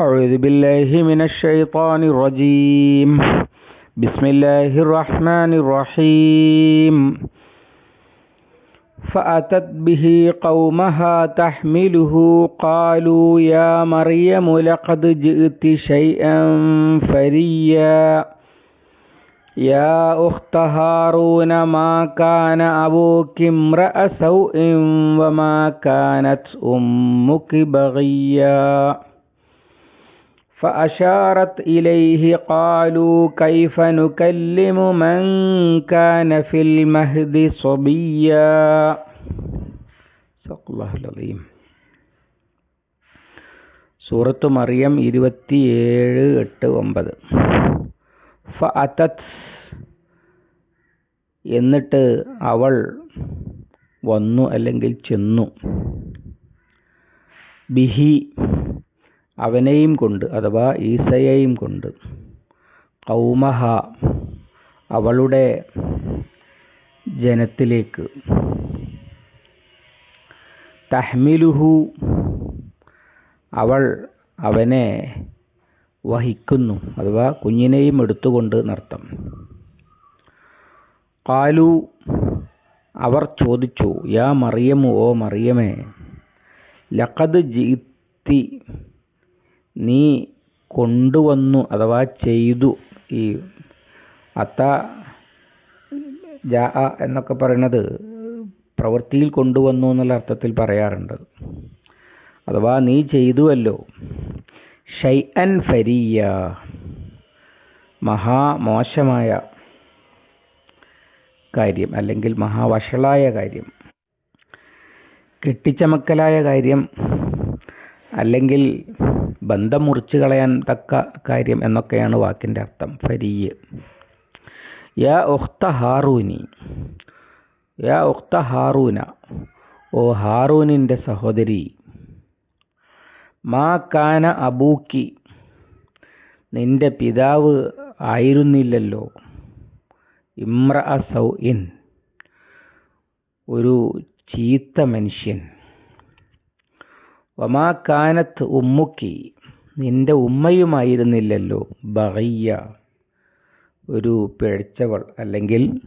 أعوذ بالله من الشيطان الرجيم. بسم الله الرحمن الرحيم. فأتت به قومها تحمله قالوا يا مريم لقد جئت شيئا فريا. يا أخت هارون ما كان أبوك امرأ سوء وما كانت أمك بغيا. فأشارت إليه قالوا كيف نكلم من كان في المهد صبيا صدق الله العظيم സൂറത്ത് മറിയം ഇരുപത്തിയേഴ് എട്ട് ഒമ്പത് ഫഅതത് എന്നിട്ട് അവൾ വന്നു അല്ലെങ്കിൽ ചെന്നു ബിഹി അവനെയും കൊണ്ട് അഥവാ ഈസയെയും കൊണ്ട് കൗമഹ അവളുടെ ജനത്തിലേക്ക് തഹ്മിലുഹു അവൾ അവനെ വഹിക്കുന്നു അഥവാ കുഞ്ഞിനെയും എടുത്തുകൊണ്ട് നർത്തം കാലു അവർ ചോദിച്ചു യാ മറിയമു ഓ മറിയമേ ലഖദ് ജീത്തി നീ കൊണ്ടുവന്നു അഥവാ ചെയ്തു ഈ അത്ത ജാ എന്നൊക്കെ പറയുന്നത് പ്രവൃത്തിയിൽ കൊണ്ടുവന്നു എന്നുള്ള അർത്ഥത്തിൽ പറയാറുണ്ട്. അഥവാ നീ ചെയ്തുവല്ലോ. ഷൈ അൻ ഫരിയ മഹാമോശമായ കാര്യം അല്ലെങ്കിൽ മഹാവഷളായ കാര്യം. കെട്ടിച്ചമക്കലായ കാര്യം അല്ലെങ്കിൽ ബന്ധം മുറിച്ചു കളയാൻ തക്ക കാര്യം എന്നൊക്കെയാണ് വാക്കിന്റെ അർത്ഥം. ഫരിയ് യാ ഒഹ്ത ഹാറൂനി. യാ ഒഹ്ത ഹാറൂന. ഓ ഹാറൂനിന്റെ സഹോദരി. മാ കാന അബൂക്കി. നിന്റെ പിതാവ് ആയിരുന്നില്ലല്ലോ. ഇമ്ര സൗ ഇൻ ഒരു ചീത്ത മനുഷ്യൻ. വമാ കാനത്ത് ഉമ്മുക്കി നിന്റെ ഉമ്മയുമായിരുന്നില്ലല്ലോ ബഹയ്യ ഒരു പിഴച്ചവൾ അല്ലെങ്കിൽ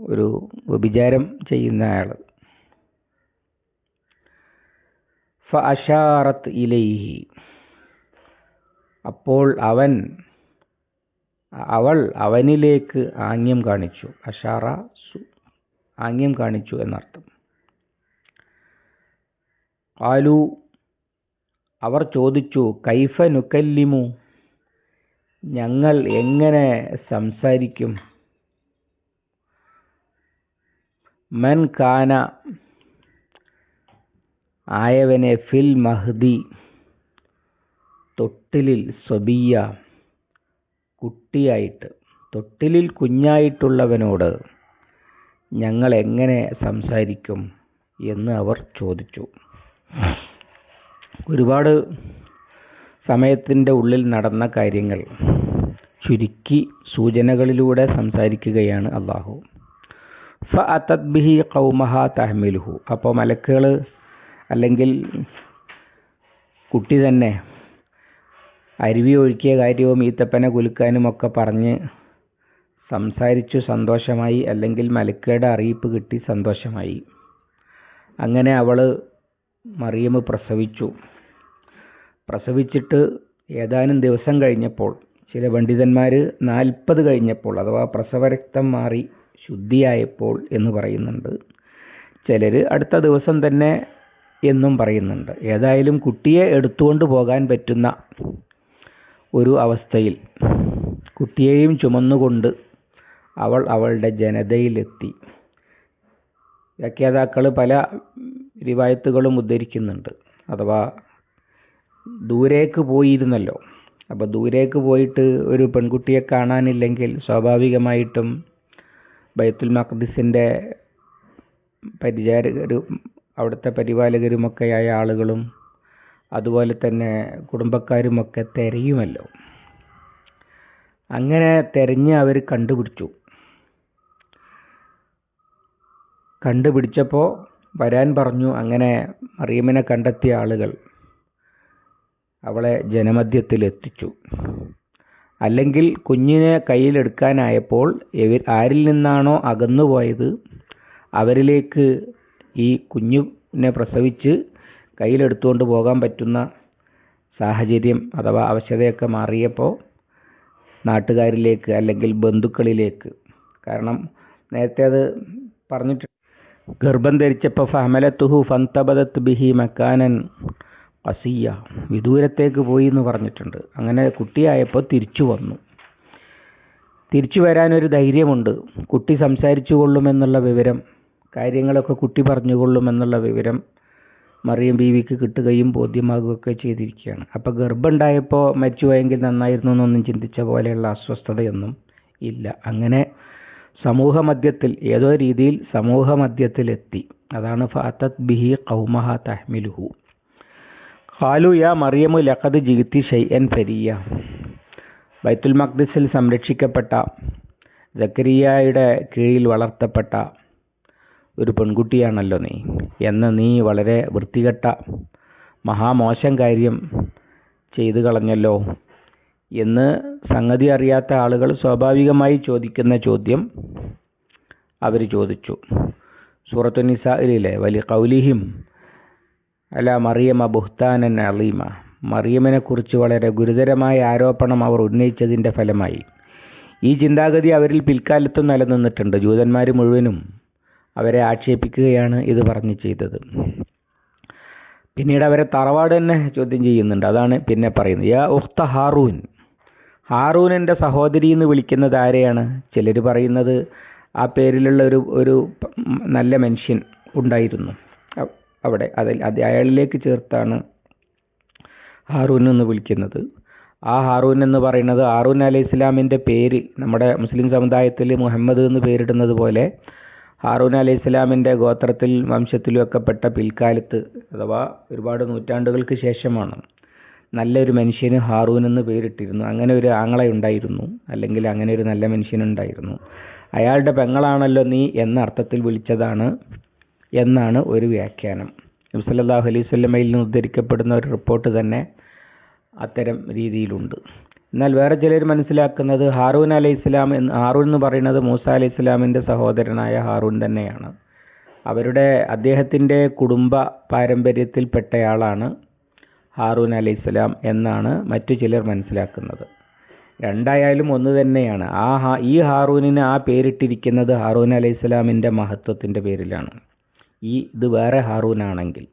ഒരു വ്യഭിചാരം ചെയ്യുന്ന ആൾ ഫ അഷാറത്ത് ഇലൈഹി. അപ്പോൾ അവൻ അവൾ അവനിലേക്ക് ആംഗ്യം കാണിച്ചു. അഷാറ ആംഗ്യം കാണിച്ചു എന്നർത്ഥം. ആലു അവർ ചോദിച്ചു കൈഫ നുക്കല്ലിമു ഞങ്ങൾ എങ്ങനെ സംസാരിക്കും? മൻ കാന ആയവനെ ഫിൽ മഹ്ദി തൊട്ടിലിൽ സ്വബിയ കുട്ടിയായിട്ട് തൊട്ടിലിൽ കുഞ്ഞായിട്ടുള്ളവനോട് ഞങ്ങൾ എങ്ങനെ സംസാരിക്കും? എന്ന് അവർ ചോദിച്ചു. ഒരുപാട് സമയത്തിന്റെ ഉള്ളിൽ നടന്ന കാര്യങ്ങൾ ചുരുക്കി സൂചനകളിലൂടെ സംസാരിക്കുകയാണ് അള്ളാഹു. ഫ ബിഹി കൗമഹ തഹ്മിലുഹു. അപ്പോൾ മലക്കുകൾ അല്ലെങ്കിൽ കുട്ടി തന്നെ അരുവി ഒഴുക്കിയ കാര്യവും ഈത്തപ്പനെ കുലുക്കാനും ഒക്കെ പറഞ്ഞ് സംസാരിച്ചു സന്തോഷമായി അല്ലെങ്കിൽ മലക്കയുടെ അറിയിപ്പ് കിട്ടി സന്തോഷമായി. അങ്ങനെ അവൾ മറിയം പ്രസവിച്ചു. പ്രസവിച്ചിട്ട് ഏതാനും ദിവസം കഴിഞ്ഞപ്പോൾ ചില പണ്ഡിതന്മാർ നാൽപ്പത് കഴിഞ്ഞപ്പോൾ അഥവാ പ്രസവരക്തം മാറി ശുദ്ധിയായപ്പോൾ എന്ന് പറയുന്നുണ്ട്. ചിലർ അടുത്ത ദിവസം തന്നെ എന്നും പറയുന്നുണ്ട്. ഏതായാലും കുട്ടിയെ എടുത്തുകൊണ്ട് പോകാൻ പറ്റുന്ന ഒരു അവസ്ഥയിൽ കുട്ടിയെയും ചുമന്നുകൊണ്ട് അവൾ അവളുടെ ജനതയിലെത്തി. വ്യാഖ്യാതാക്കൾ പല റിവായത്തുകളും ഉദ്ധരിക്കുന്നുണ്ട്. അഥവാ ദൂരേക്ക് പോയിരുന്നല്ലോ. അപ്പോൾ ദൂരേക്ക് പോയിട്ട് ഒരു പെൺകുട്ടിയെ കാണാനില്ലെങ്കിൽ സ്വാഭാവികമായിട്ടും ബൈത്തുൽ മഖ്ദിസിന്റെ പരിചാരകരും അവിടുത്തെ പരിപാലകരുമൊക്കെയായ ആളുകളും അതുപോലെ തന്നെ കുടുംബക്കാരുമൊക്കെ തിരയുമല്ലോ. അങ്ങനെ തിരഞ്ഞ് അവർ കണ്ടുപിടിച്ചു. കണ്ടുപിടിച്ചപ്പോൾ വരാൻ പറഞ്ഞു. അങ്ങനെ മറിയമ്മിനെ കണ്ടെത്തിയ ആളുകൾ അവളെ ജനമധ്യത്തിൽ എത്തിച്ചു അല്ലെങ്കിൽ കുഞ്ഞിനെ കയ്യിലെടുക്കാനായപ്പോൾ ആരിൽ നിന്നാണോ അകന്നുപോയത്? അവരിലേക്ക് ഈ കുഞ്ഞിനെ പ്രസവിച്ച് കയ്യിലെടുത്തുകൊണ്ട് പോകാൻ പറ്റുന്ന സാഹചര്യം അഥവാ ആവശ്യതയൊക്കെ മാറിയപ്പോൾ നാട്ടുകാരിലേക്ക് അല്ലെങ്കിൽ ബന്ധുക്കളിലേക്ക്. കാരണം നേരത്തെ അത് പറഞ്ഞിട്ട് ഗർഭം ധരിച്ചപ്പോൾ ഫഹമലത്തുഹു ഫന്തബദത്ത് ബിഹി മക്കാനൻ കസിയ വിദൂരത്തേക്ക് പോയി എന്ന് പറഞ്ഞിട്ടുണ്ട്. അങ്ങനെ കുട്ടിയായപ്പോൾ തിരിച്ചു വന്നു. തിരിച്ചു വരാനൊരു ധൈര്യമുണ്ട്. കുട്ടി സംസാരിച്ചു കൊള്ളുമെന്നുള്ള വിവരം കാര്യങ്ങളൊക്കെ കുട്ടി പറഞ്ഞുകൊള്ളുമെന്നുള്ള വിവരം മറിയം ബീവിക്ക് കിട്ടുകയും ബോധ്യമാകുകയൊക്കെ ചെയ്തിരിക്കുകയാണ്. അപ്പോൾ ഗർഭമുണ്ടായപ്പോൾ മരിച്ചുപോയെങ്കിൽ നന്നായിരുന്നു എന്നൊന്നും ചിന്തിച്ച പോലെയുള്ള അസ്വസ്ഥതയൊന്നും ഇല്ല. അങ്ങനെ സമൂഹ മധ്യത്തിൽ ഏതോ രീതിയിൽ സമൂഹ മധ്യത്തിലെത്തി അതാണ് ഫാത്തത് ബിഹി കൗമഹ തഹ്മിലുഹു. ഖാലു യാ മറിയമു ലഖദ് ഷൈ ഷൈഅൻ ഫരിയ ബൈത്തുൽ മഖ്ദിസിൽ സംരക്ഷിക്കപ്പെട്ട ജക്കരിയായുടെ കീഴിൽ വളർത്തപ്പെട്ട ഒരു പെൺകുട്ടിയാണല്ലോ നീ. എന്ന് നീ വളരെ വൃത്തികെട്ട മഹാമോശം കാര്യം ചെയ്തു കളഞ്ഞല്ലോ എന്ന് സംഗതി അറിയാത്ത ആളുകൾ സ്വാഭാവികമായി ചോദിക്കുന്ന ചോദ്യം അവർ ചോദിച്ചു. സൂറത്തു നിസായിലെ വലിയ കൗലിഹിം അല മറിയമ ബുഹ്താനൻ അലീമ. കുറിച്ച് വളരെ ഗുരുതരമായ ആരോപണം അവർ ഉന്നയിച്ചതിന്റെ ഫലമായി. ഈ ചിന്താഗതി അവരിൽ പിൽക്കാലത്തും നിലനിന്നിട്ടുണ്ട്. ജൂതന്മാർ മുഴുവനും അവരെ ആക്ഷേപിക്കുകയാണ് ഇത് പറഞ്ഞ് ചെയ്തത്. പിന്നീട് അവരെ തറവാട് തന്നെ ചോദ്യം ചെയ്യുന്നുണ്ട്. അതാണ് പിന്നെ പറയുന്നത്. യാ ഉഖ്ത ഹാറൂൻ. ഹാറൂനിന്റെ സഹോദരി എന്ന് വിളിക്കുന്നത് ആരെയാണ്? ചിലർ പറയുന്നത് ആ പേരിലുള്ള ഒരു ഒരു നല്ല മനുഷ്യൻ ഉണ്ടായിരുന്നു. അവിടെ അതിൽ അത് അയാളിലേക്ക് ചേർത്താണ് ഹാറൂൻ എന്ന് വിളിക്കുന്നത്. ആ ഹാറൂൻ എന്ന് പറയുന്നത് ഹാറൂൻ അലൈഹി ഇസ്ലാമിന്റെ പേര് നമ്മുടെ മുസ്ലിം സമുദായത്തിൽ മുഹമ്മദ് എന്ന് പേരിടുന്നത് പോലെ ഹാറൂൻ അലൈഹി ഇസ്ലാമിന്റെ ഗോത്രത്തിൽ വംശത്തിലും ഒക്കെ പെട്ട പിൽക്കാലത്ത് അഥവാ ഒരുപാട് നൂറ്റാണ്ടുകൾക്ക് ശേഷമാണ് നല്ലൊരു മനുഷ്യന് ഹാറൂൻ എന്ന് പേരിട്ടിരുന്നു. അങ്ങനെ ഒരു ആങ്ങളെ ഉണ്ടായിരുന്നു. അല്ലെങ്കിൽ അങ്ങനെ ഒരു നല്ല മനുഷ്യനുണ്ടായിരുന്നു അയാളുടെ പെങ്ങളാണല്ലോ നീ എന്ന അർത്ഥത്തിൽ വിളിച്ചതാണ്. എന്നാണ് ഒരു വ്യാഖ്യാനം. നബ്സല്ലാഹു അലൈഹി സ്വല്ലമയിൽ നിന്ന് ഉദ്ധരിക്കപ്പെടുന്ന ഒരു റിപ്പോർട്ട് തന്നെ അത്തരം രീതിയിലുണ്ട്. എന്നാൽ വേറെ ചിലർ മനസ്സിലാക്കുന്നത് ഹാറൂൻ അലൈഹി ഇസ്ലാം എന്ന് ഹാറൂൻ എന്ന് പറയുന്നത് മൂസ അലൈഹി ഇസ്ലാമിന്റെ സഹോദരനായ ഹാറൂൻ തന്നെയാണ്. അവരുടെ അദ്ദേഹത്തിന്റെ കുടുംബ പാരമ്പര്യത്തിൽപ്പെട്ടയാളാണ് ഹാറൂൻ അലൈഹി ഇസ്ലാം എന്നാണ് മറ്റു ചിലർ മനസ്സിലാക്കുന്നത്. രണ്ടായാലും ഒന്ന് തന്നെയാണ്. ആ ഈ ഹാറൂനിന് ആ പേരിട്ടിരിക്കുന്നത് ഹാറൂൻ അലൈഹി ഇസ്ലാമിന്റെ മഹത്വത്തിന്റെ പേരിലാണ്. ഈ ഇത് വേറെ ഹാറൂനാണെങ്കിൽ.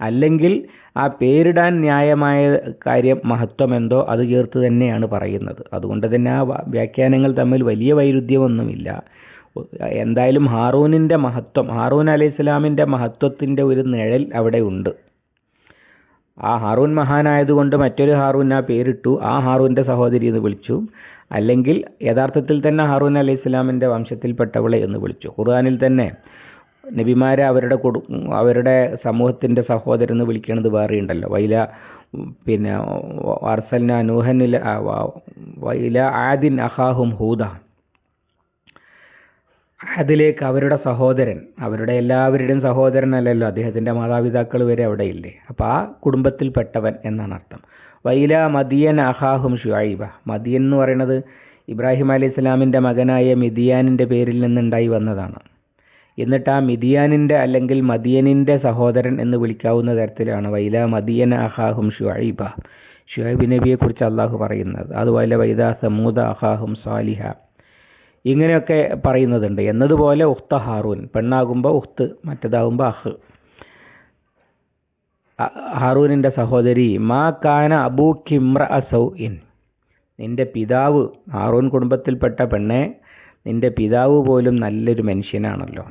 അല്ലെങ്കിൽ ആ പേരിടാൻ ന്യായമായ കാര്യം മഹത്വമെന്തോ അത് ചേർത്ത് തന്നെയാണ് പറയുന്നത്. അതുകൊണ്ട് തന്നെ ആ വ്യാഖ്യാനങ്ങൾ തമ്മിൽ വലിയ വൈരുദ്ധ്യമൊന്നുമില്ല. എന്തായാലും ഹാറൂനിന്റെ മഹത്വം ഹാറൂൻ അലൈഹി ഇസ്ലാമിന്റെ മഹത്വത്തിന്റെ ഒരു നിഴൽ അവിടെ ഉണ്ട്. ആ ഹാറൂൻ മഹാനായതുകൊണ്ട് മറ്റൊരു ഹാറൂൻ ആ പേരിട്ടു. ആ ഹാറൂന്റെ സഹോദരി എന്ന് വിളിച്ചു. അല്ലെങ്കിൽ യഥാർത്ഥത്തിൽ തന്നെ ഹാറൂൻ അലൈഹി ഇസ്ലാമിന്റെ വംശത്തിൽപ്പെട്ടവളെ എന്ന് വിളിച്ചു. ഖുർആാനിൽ തന്നെ നബിമാരെ അവരുടെ കൊടു അവരുടെ സമൂഹത്തിന്റെ സഹോദരൻ എന്ന് വിളിക്കണത് വേറെ ഉണ്ടല്ലോ. വൈല പിന്നെ അർസൽന നൂഹനിൽ വൈല ആദിൻ അഹാഹും ഹൂദ. അതിലേക്ക് അവരുടെ സഹോദരൻ അവരുടെ എല്ലാവരുടെയും സഹോദരനല്ലല്ലോ അദ്ദേഹത്തിന്റെ മാതാപിതാക്കൾ വരെ അവിടെ ഇല്ലേ? അപ്പോൾ ആ കുടുംബത്തിൽപ്പെട്ടവൻ എന്നാണ് അർത്ഥം. വൈല മദിയൻ അഹാഹും ഷുഐബ. മദിയൻ എന്ന് പറയുന്നത് ഇബ്രാഹിം അലൈഹി ഇസ്ലാമിന്റെ മകനായ മിദിയാനിന്റെ പേരിൽ നിന്നുണ്ടായി വന്നതാണ്. എന്നിട്ട് ആ മിതിയാനിന്റെ അല്ലെങ്കിൽ മദിയനിന്റെ സഹോദരൻ എന്ന് വിളിക്കാവുന്ന തരത്തിലാണ്. വൈല മദിയൻ അഹാഹും ഷുഐബ ഷുഹൈബ് നബിയെക്കുറിച്ച് അള്ളാഹു പറയുന്നത്. അതുപോലെ വൈദ സമൂദ അഹാഹും സാലിഹ. ഇങ്ങനെയൊക്കെ പറയുന്നതുണ്ട് എന്നതുപോലെ ഉഖ്ത ഹാറൂൻ. പെണ്ണാകുമ്പോൾ ഉഹ്ത് മറ്റേതാകുമ്പോൾ അഹ്. ഹാറൂനിന്റെ സഹോദരി മാ കാന അബൂ കിമ്ര അസൗ ഇൻ. നിന്റെ പിതാവ് ഹാറൂൻ കുടുംബത്തിൽപ്പെട്ട പെണ്ണെ നിന്റെ പിതാവ് പോലും നല്ലൊരു മനുഷ്യനാണല്ലോ.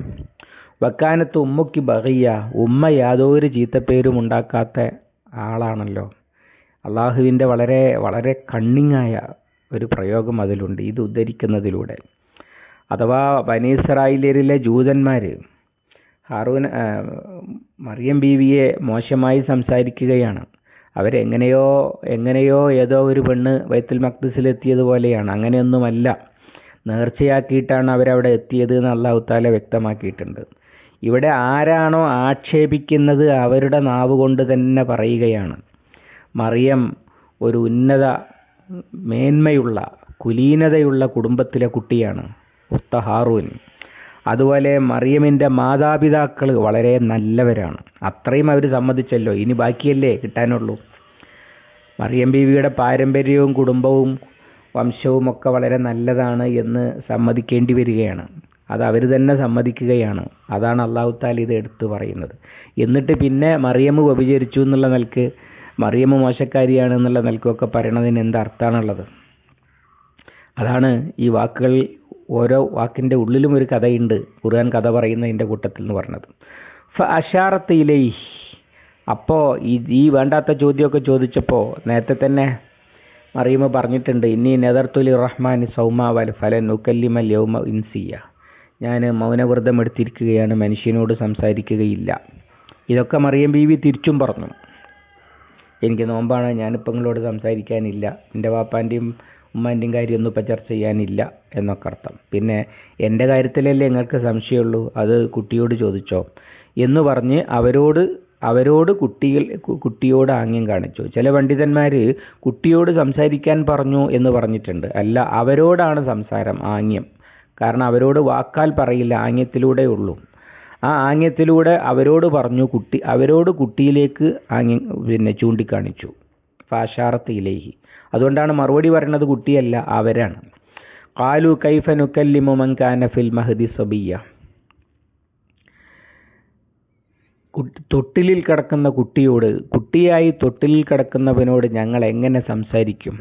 വക്കാനത്ത് ഉമ്മയ്ക്ക് ബഹിയ ഉമ്മ യാതൊരു ചീത്തപ്പേരും ഉണ്ടാക്കാത്ത ആളാണല്ലോ. അള്ളാഹുവിന്റെ വളരെ വളരെ കണ്ണിങ്ങായ ഒരു പ്രയോഗം അതിലുണ്ട്. ഇത് ഉദ്ധരിക്കുന്നതിലൂടെ. അഥവാ ബനീസ്രായിലരിലെ ജൂതന്മാർ ഹാറൂൻ മറിയം ബീവിയെ മോശമായി സംസാരിക്കുകയാണ്. അവരെങ്ങനെയോ എങ്ങനെയോ ഏതോ ഒരു പെണ്ണ് വൈത്തുൽ മക്ദസിലെത്തിയതുപോലെയാണ്. അങ്ങനെയൊന്നുമല്ല. നേർച്ചയാക്കിയിട്ടാണ് അവരവിടെ എത്തിയത് എന്ന് അള്ളാഹു താല വ്യക്തമാക്കിയിട്ടുണ്ട്. ഇവിടെ ആരാണോ ആക്ഷേപിക്കുന്നത് അവരുടെ നാവ് കൊണ്ട് തന്നെ പറയുകയാണ്. മറിയം ഒരു ഉന്നത മേന്മയുള്ള കുലീനതയുള്ള കുടുംബത്തിലെ കുട്ടിയാണ് ഉത്ത ഹാറൂൻ. അതുപോലെ മറിയമിന്റെ മാതാപിതാക്കൾ വളരെ നല്ലവരാണ്. അത്രയും അവർ സമ്മതിച്ചല്ലോ. ഇനി ബാക്കിയല്ലേ കിട്ടാനുള്ളൂ. മറിയം ബീവിയുടെ പാരമ്പര്യവും കുടുംബവും വംശവും ഒക്കെ വളരെ നല്ലതാണ് എന്ന് സമ്മതിക്കേണ്ടി വരികയാണ്. അത് അവർ തന്നെ സമ്മതിക്കുകയാണ്. അതാണ് അള്ളാഹു താല ഇത് എടുത്തു പറയുന്നത്. എന്നിട്ട് പിന്നെ മറിയമ്മ വ്യഭിചരിച്ചു എന്നുള്ള നിലയ്ക്ക് മറിയമ്മ മോശക്കാരിയാണ് എന്നുള്ള നിലക്കൊക്കെ പറയണതിന് എന്ത് അർത്ഥമാണുള്ളത്? അതാണ് ഈ വാക്കുകൾ ഓരോ വാക്കിന്റെ ഉള്ളിലും ഒരു കഥയുണ്ട്. ഖുർആൻ കഥ പറയുന്നതിന്റെ കൂട്ടത്തിൽ എന്ന് പറഞ്ഞത്. ഫ അഷാറത്ത് ഇലൈ അപ്പോൾ ഈ ഈ വേണ്ടാത്ത ചോദ്യമൊക്കെ ചോദിച്ചപ്പോൾ നേരത്തെ തന്നെ മറിയുമ പറഞ്ഞിട്ടുണ്ട് ഇനി നെതർത്തുലി റഹ്മാൻ സൗമ വൽ ഫലൻ ഉക്കല്ലിമൽ യൗമ ഇൻസിയ ഞാൻ മൗനവ്രതം എടുത്തിരിക്കുകയാണ് മനുഷ്യനോട് സംസാരിക്കുകയില്ല. ഇതൊക്കെ മറിയം ബീവി തിരിച്ചും പറഞ്ഞു. എനിക്ക് നോമ്പാണ് ഞാനിപ്പോൾ നിങ്ങളോട് സംസാരിക്കാനില്ല. എന്റെ വാപ്പാന്റെയും ഉമ്മാന്റെയും കാര്യമൊന്നും ഇപ്പം ചർച്ച ചെയ്യാനില്ല എന്നൊക്കെ അർത്ഥം. പിന്നെ എന്റെ കാര്യത്തിലല്ലേ നിങ്ങൾക്ക് സംശയമുള്ളൂ? അത് കുട്ടിയോട് ചോദിച്ചോ? എന്ന് പറഞ്ഞ് അവരോട് അവരോട് കുട്ടികൾ കുട്ടിയോട് ആംഗ്യം കാണിച്ചു. ചില പണ്ഡിതന്മാർ കുട്ടിയോട് സംസാരിക്കാൻ പറഞ്ഞു എന്ന് പറഞ്ഞിട്ടുണ്ട്. അല്ല അവരോടാണ് സംസാരം ആംഗ്യം. കാരണം അവരോട് വാക്കാൽ പറയില്ല ആംഗ്യത്തിലൂടെ ഉള്ളൂ. ആ ആംഗ്യത്തിലൂടെ അവരോട് പറഞ്ഞു കുട്ടി അവരോട് കുട്ടിയിലേക്ക് ആംഗ്യം പിന്നെ ചൂണ്ടിക്കാണിച്ചു. ഫാഷാറത്ത് ഇലേഹി അതുകൊണ്ടാണ് മറുപടി പറയുന്നത് കുട്ടിയല്ല അവരാണ്. കാലു കൈഫ നുക്കല്ലിമു മങ്കാന ഫിൽ മഹദി സബിയ തൊട്ടിലിൽ കിടക്കുന്ന കുട്ടിയോട് കുട്ടിയായി തൊട്ടിലിൽ കിടക്കുന്നവനോട് ഞങ്ങൾ എങ്ങനെ സംസാരിക്കും?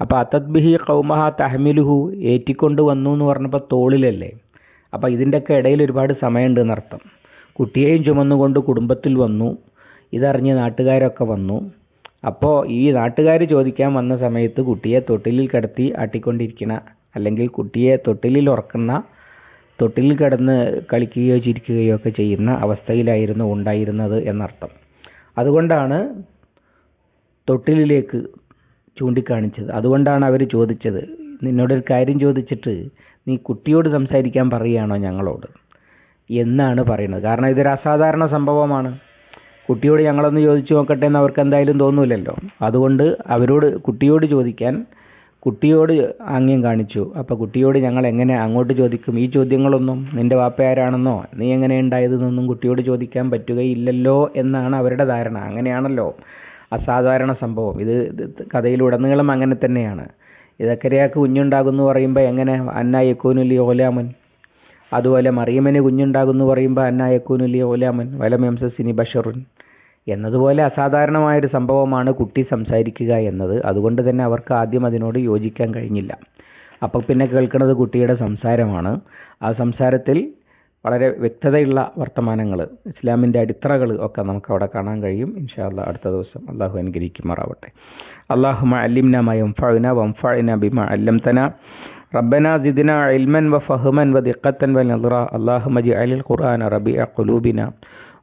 അപ്പോൾ അതദ്ബിഹി കൗമഹ തഹമിലുഹു ഏറ്റിക്കൊണ്ട് വന്നു എന്ന് പറഞ്ഞപ്പോൾ തോളിലല്ലേ? അപ്പോൾ ഇതിന്റെയൊക്കെ ഇടയിൽ ഒരുപാട് സമയമുണ്ട് എന്നർത്ഥം കുട്ടിയെയും ചുമന്നുകൊണ്ട് കുടുംബത്തിൽ വന്നു ഇതറിഞ്ഞ് നാട്ടുകാരൊക്കെ വന്നു. അപ്പോൾ ഈ നാട്ടുകാർ ചോദിക്കാൻ വന്ന സമയത്ത് കുട്ടിയെ തൊട്ടിലിൽ കിടത്തി ആട്ടിക്കൊണ്ടിരിക്കണ അല്ലെങ്കിൽ കുട്ടിയെ തൊട്ടിലിൽ ഉറക്കുന്ന തൊട്ടിലിൽ കിടന്ന് കളിക്കുകയോ ചിരിക്കുകയോ ഒക്കെ ചെയ്യുന്ന അവസ്ഥയിലായിരുന്നു ഉണ്ടായിരുന്നത് എന്നർത്ഥം. അതുകൊണ്ടാണ് തൊട്ടിലിലേക്ക് ചൂണ്ടിക്കാണിച്ചത്. അതുകൊണ്ടാണ് അവർ ചോദിച്ചത്. നിന്നോടൊരു കാര്യം ചോദിച്ചിട്ട് നീ കുട്ടിയോട് സംസാരിക്കാൻ പറയുകയാണോ ഞങ്ങളോട്? എന്നാണ് പറയുന്നത്. കാരണം ഇതൊരു അസാധാരണ സംഭവമാണ്. കുട്ടിയോട് ഞങ്ങളൊന്ന് ചോദിച്ചു നോക്കട്ടെ എന്ന് അവർക്ക് എന്തായാലും തോന്നൂലല്ലോ. അതുകൊണ്ട് അവരോട് കുട്ടിയോട് ചോദിക്കാൻ കുട്ടിയോട് ആംഗ്യം കാണിച്ചു. അപ്പോൾ കുട്ടിയോട് ഞങ്ങൾ എങ്ങനെ അങ്ങോട്ട് ചോദിക്കും? ഈ ചോദ്യങ്ങളൊന്നും നിന്റെ വാപ്പ ആരാണെന്നോ നീ എങ്ങനെ ഉണ്ടായതെന്നൊന്നും കുട്ടിയോട് ചോദിക്കാൻ പറ്റുകയില്ലല്ലോ എന്നാണ് അവരുടെ ധാരണ. അങ്ങനെയാണല്ലോ അസാധാരണ സംഭവം. ഇത് കഥയിലുടനീളം അങ്ങനെ തന്നെയാണ്. ഇതക്കരയാക്ക് കുഞ്ഞുണ്ടാകുന്നു പറയുമ്പോൾ എങ്ങനെ? അന്ന യക്കൂനുലി ഓലാമൻ. അതുപോലെ മറിയമ്മന് കുഞ്ഞുണ്ടാകുന്നു പറയുമ്പോൾ അന്ന യക്കൂനുലി ഓലാമൻ. വലമെംസസിനി ബഷറുൻ. എന്നതുപോലെ അസാധാരണമായൊരു സംഭവമാണ് കുട്ടി സംസാരിക്കുക എന്നത് അതുകൊണ്ട് തന്നെ അവർക്ക് ആദ്യം അതിനോട് യോജിക്കാൻ കഴിഞ്ഞില്ല അപ്പോൾ പിന്നെ കേൾക്കുന്നത് കുട്ടിയുടെ സംസാരമാണ് ആ സംസാരത്തിൽ വളരെ വ്യക്തതയുള്ള വർത്തമാനങ്ങൾ ഇസ്ലാമിൻ്റെ അടിത്തറകൾ ഒക്കെ നമുക്ക് അവിടെ കാണാൻ കഴിയും ഇൻഷാല്ല അടുത്ത ദിവസം അള്ളാഹു അനുഗ്രഹിക്കുമാറാവട്ടെ അള്ളാഹു അല്ലിംന മയം ഫഴുന വംഫഴുന ബിമ അല്ലംതന ربنا زدنا علما وفهما ودقة ونظرا اللهم اجعل القرآن ربيع قلوبنا